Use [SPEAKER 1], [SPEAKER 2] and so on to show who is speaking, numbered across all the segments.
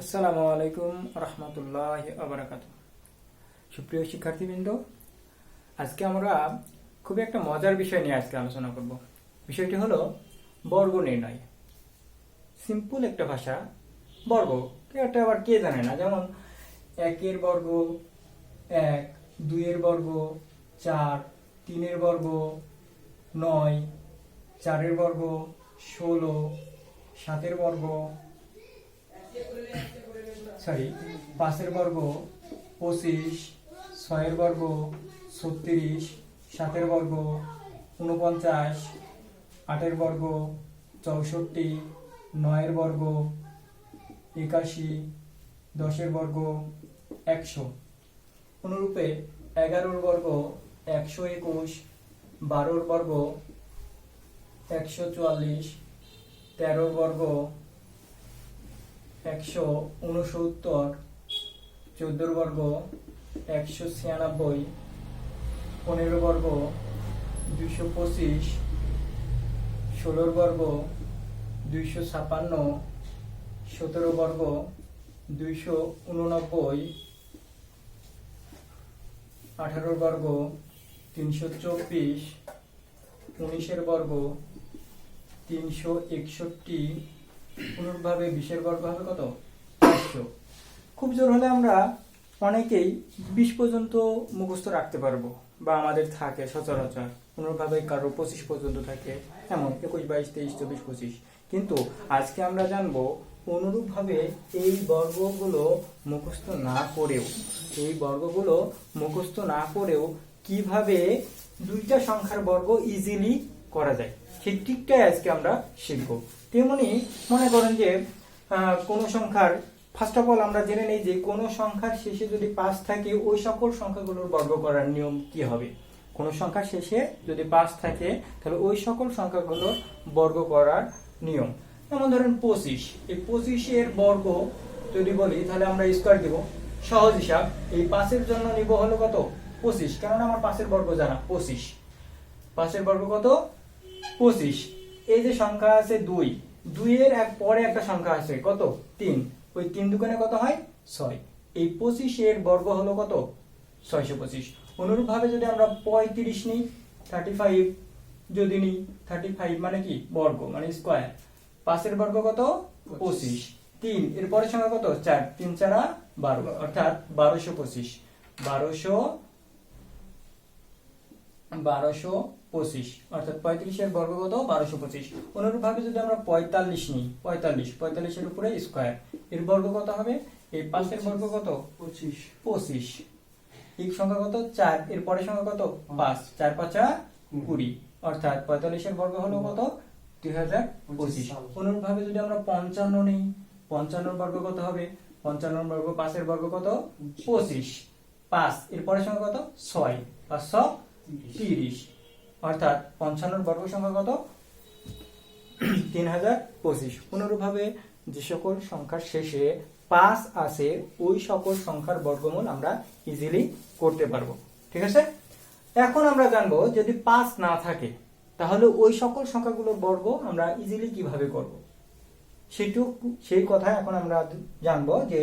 [SPEAKER 1] আসসালামু আলাইকুম রহমতুল্লাহ আবরাকাত সুপ্রিয় শিক্ষার্থীবৃন্দ, আজকে আমরা খুবই একটা মজার বিষয় নিয়ে আজকে আলোচনা করব। বিষয়টি হলো বর্গ নির্ণয়। সিম্পল একটা ভাষা, বর্গ। এটা আবার কে জানে না? যেমন একের বর্গ, এক, দুইয়ের বর্গ, চার, তিনের বর্গ, নয়, চারের বর্গ, ষোলো, সাতের বর্গ সরি, পাঁচের বর্গ পঁচিশ, ছয়ের বর্গ ছত্রিশ, সাতের বর্গ উনপঞ্চাশ আটের বর্গ চৌষট্টি, নয়ের বর্গ একাশি, দশের বর্গ একশো। অনুরূপে এগারোর বর্গ একশো একুশ, বারোর বর্গ একশো চুয়াল্লিশ, তেরোর বর্গ একশো উনসত্তর চোদ্দোর বর্গ, একশো ছিয়ানব্বই পনেরো বর্গ, দুইশো পঁচিশ, ষোলোর বর্গ, দুইশো ছাপান্ন সতেরো বর্গ, দুইশো উননব্বই, আঠারোর বর্গ, তিনশো চব্বিশ, উনিশের বর্গ, তিনশো একষট্টি অনুরূপভাবে বিশের বর্গ হবে কত? পাঁচশো। খুব জোর হলে আমরা অনেকেই বিশ পর্যন্ত মুখস্থ রাখতে পারব, বা আমাদের থাকে সচরাচর। অনুরূপভাবে কারও পঁচিশ পর্যন্ত থাকে, এমন একুশ, বাইশ, তেইশ, চব্বিশ, পঁচিশ। কিন্তু আজকে আমরা জানব অনুরূপভাবে এই বর্গগুলো মুখস্থ না করেও, এই বর্গগুলো মুখস্থ না করেও কীভাবে দুইটা সংখ্যার বর্গ ইজিলি করা যায়। সেই ট্রিকটাই আজকে আমরা শিখব। তেমনি মনে করেন যে কোনো সংখ্যার ফার্স্ট অফ অল আমরা জেনে নেই যে কোনো সংখ্যার শেষে যদি পাঁচ থাকে, ওই সকল সংখ্যাগুলোর বর্গ করার নিয়ম কি হবে? কোনো সংখ্যার শেষে যদি পাঁচ থাকে, তাহলে ওই সকল সংখ্যাগুলোর বর্গ করার নিয়ম। যেমন ধরেন পঁচিশ। এই পঁচিশের বর্গ যদি বলি, তাহলে আমরা স্কোয়ার দিব। সহজ হিসাব, এই পাঁচের জন্য নিব হলো কত? পঁচিশ। কেননা আমার পাঁচের বর্গ জানা, পঁচিশ। পাঁচের বর্গ কত? পঁচিশ। এই যে সংখ্যা আছে দুই। দুইয়ের এক পরে একটা সংখ্যা আছে কত? তিন। ওই তিন দোকানে কত হয়? ছয়। এই পঁচিশের বর্গ হলো কত? ছয়শো পঁচিশ। অনুরূপ ভাবে যদি আমরা পঁয়ত্রিশ নিই থার্টি ফাইভ যদি নিই থার্টি ফাইভ মানে কি? বর্গ মানে স্কোয়ার পাঁচের বর্গ কত? পঁচিশ। তিন। এর পরের সংখ্যা কত? চার। তিন চারা বারো। অর্থাৎ বারোশো পঁচিশ। বারোশো বারোশো পঁচিশ। অর্থাৎ পঁয়ত্রিশের বর্গ কত বারোশো পঁচিশ। অনুরূপ ভাবে যদি আমরা পঁয়তাল্লিশ নিই পঁয়তাল্লিশ পঁয়তাল্লিশের উপরে স্কোয়ার এর বর্গ কত হবে এই পাঁচের বর্গ কত
[SPEAKER 2] পঁচিশ।
[SPEAKER 1] পঁচিশ। এই সংখ্যা কত চার এর পরের সংখ্যা কত পাঁচ। চার পাঁচা কুড়ি। অর্থাৎ পঁয়তাল্লিশের বর্গ হলো কত? দুই হাজার পঁচিশ। অনুরূপ ভাবে যদি আমরা পঞ্চান্ন নিই পঞ্চান্ন বর্গ কত হবে। পঞ্চান্ন বর্গ পাঁচের বর্গ কত পঁচিশ। পাঁচ এর পরের সংখ্যা কত ছয়। পাঁচশো তিরিশ। অর্থাৎ পঞ্চান্নর বর্গ সংখ্যা কত? তিন হাজার পঁচিশ। অনুরূপভাবে যে সকল সংখ্যার শেষে পাঁচ আছে, ওই সকল সংখ্যার বর্গমূল আমরা ইজিলি করতে পারব। ঠিক আছে? এখন আমরা জানব, যদি পাঁচ না থাকে, তাহলে ওই সকল সংখ্যাগুলোর বর্গ আমরা ইজিলি কীভাবে করব? সেটুকু, সেই কথা এখন আমরা জানব যে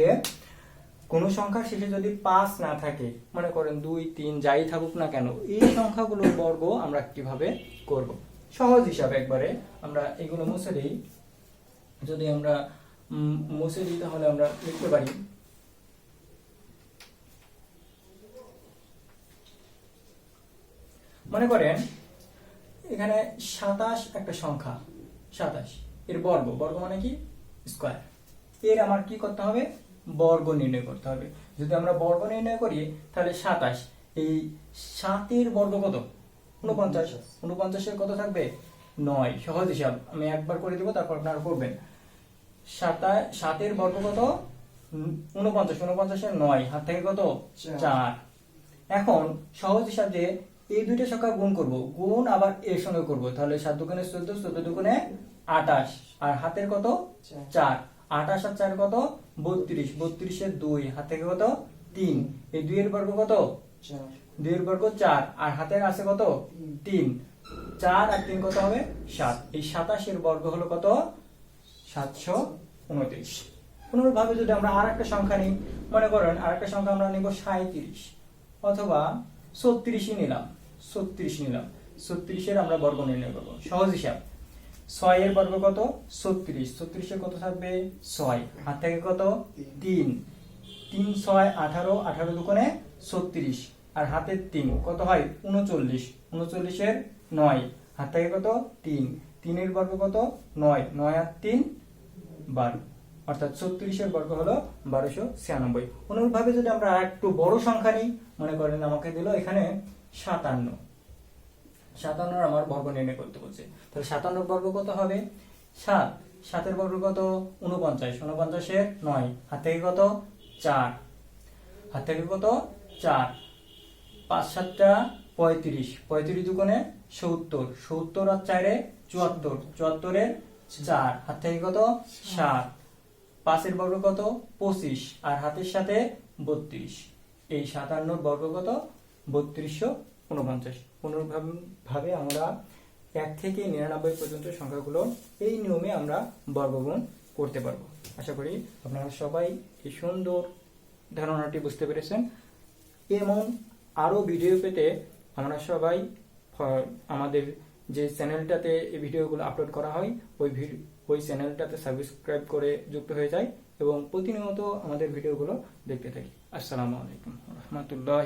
[SPEAKER 1] কোন সংখ্যার শেষে যদি পাঁচ না থাকে, মনে করেন দুই, তিন, যাই থাকুক না কেন, এই সংখ্যাগুলোর বর্গ আমরা কীভাবে করব? সহজ হিসাবে একবারে আমরা এগুলো মুছে দিই। যদি আমরা মুছে দিই তাহলে আমরা লিখতে পারি। মনে করেন এখানে সাতাশ একটা সংখ্যা, সাতাশ। এর বর্গ বর্গ মানে কি? স্কোয়ার। এর আমার কি করতে হবে? বর্গ নির্ণয় করতে হবে। যদি আমরা বর্গ নির্ণয় করি তাহলে সাতাশ। এই সাতের বর্গ কত? উনপঞ্চাশ উনপঞ্চাশের কত থাকবে? নয়। সহজ হিসাব। আমি একবার করে দেবো তারপর আপনারা করবেন। সাতা সাতের বর্গ কত? উনপঞ্চাশ উনপঞ্চাশের নয়। হাত থেকে কত?
[SPEAKER 2] চার।
[SPEAKER 1] চার। এখন সহজ হিসাব যে এই দুইটা সংখ্যা গুণ করব। গুণ আবার এর সঙ্গে করব। তাহলে সাত দোকানে চোদ্দ চোদ্দ দোকানে আটাশ আর হাতের কত?
[SPEAKER 2] চার।
[SPEAKER 1] আটাশ আর চার কত? বত্রিশ। বত্রিশের দুই। হাত থেকে কত? তিন। এই দুইয়ের বর্গ কত? দুইয়ের বর্গ চার। আর হাতের আছে কত?
[SPEAKER 2] তিন।
[SPEAKER 1] তিন। চার আর তিন কত হবে? সাত। এই সাতাশের বর্গ হলো কত? সাতশো উনত্রিশ। অনুরূপভাবে যদি আমরা আর একটা সংখ্যা নিই মনে করেন আর একটা সংখ্যা আমরা নিব সাঁত্রিশ অথবা ছত্রিশই নিলাম। ছত্রিশ নিলাম। ছত্রিশের আমরা বর্গ নির্ণয় করব। সহজ হিসাব। ছয়ের বর্গ কত? ছত্রিশ। ছত্রিশের কত থাকবে? ছয়। হাত থেকে কত? তিন। তিন, ছয়, আঠারো আঠারো দুকোণে ছত্রিশ। আর হাতের তিন, কত হয়? উনচল্লিশ। উনচল্লিশের নয়। হাত থেকে কত? তিন। তিনের বর্গ কত? নয়। নয় আর তিন, বারো। অর্থাৎ ছত্রিশের বর্গ হলো বারোশো ছিয়ানব্বই। অনুরূপভাবে যদি আমরা একটু বড় সংখ্যা নিই, মনে করেন আমাকে দিল এখানে সাতান্ন। সাতান্নর আমার বর্গ নির্ণয় করতে বলছে। তাহলে সাতান্নর বর্গ কত হবে? সাত। সাতের বর্গ কত? উনপঞ্চাশ উনপঞ্চাশের নয়। হাত থেকে কত? চার। হাত থেকে কত? চার। পাঁচ সাতটা পঁয়ত্রিশ। পঁয়ত্রিশ দুগুণে সত্তর। সত্তর আর চারে চুয়াত্তর। চুয়াত্তরের চার। হাত থেকে কত? সাত। পাঁচের বর্গ কত? পঁচিশ। আর হাতের সাথে বত্রিশ। এই সাতান্নর বর্গ কত? বত্রিশশো উনপঞ্চাশ ভাবে আমরা এক থেকে নিরানব্বই পর্যন্ত সংখ্যাগুলো এই নিয়মে আমরা বর্গগুণ করতে পারব। আশা করি আপনারা সবাই এই সুন্দর ধারণাটি বুঝতে পেরেছেন। এমন আরও ভিডিও পেতে আমরা সবাই আমাদের যে চ্যানেলটাতে এই ভিডিওগুলো আপলোড করা হয়, ওই ওই চ্যানেলটাতে সাবস্ক্রাইব করে যুক্ত হয়ে যায় এবং প্রতিনিয়ত আমাদের ভিডিওগুলো দেখতে থাকি। আসসালামু আলাইকুম রহমতুল্লাহ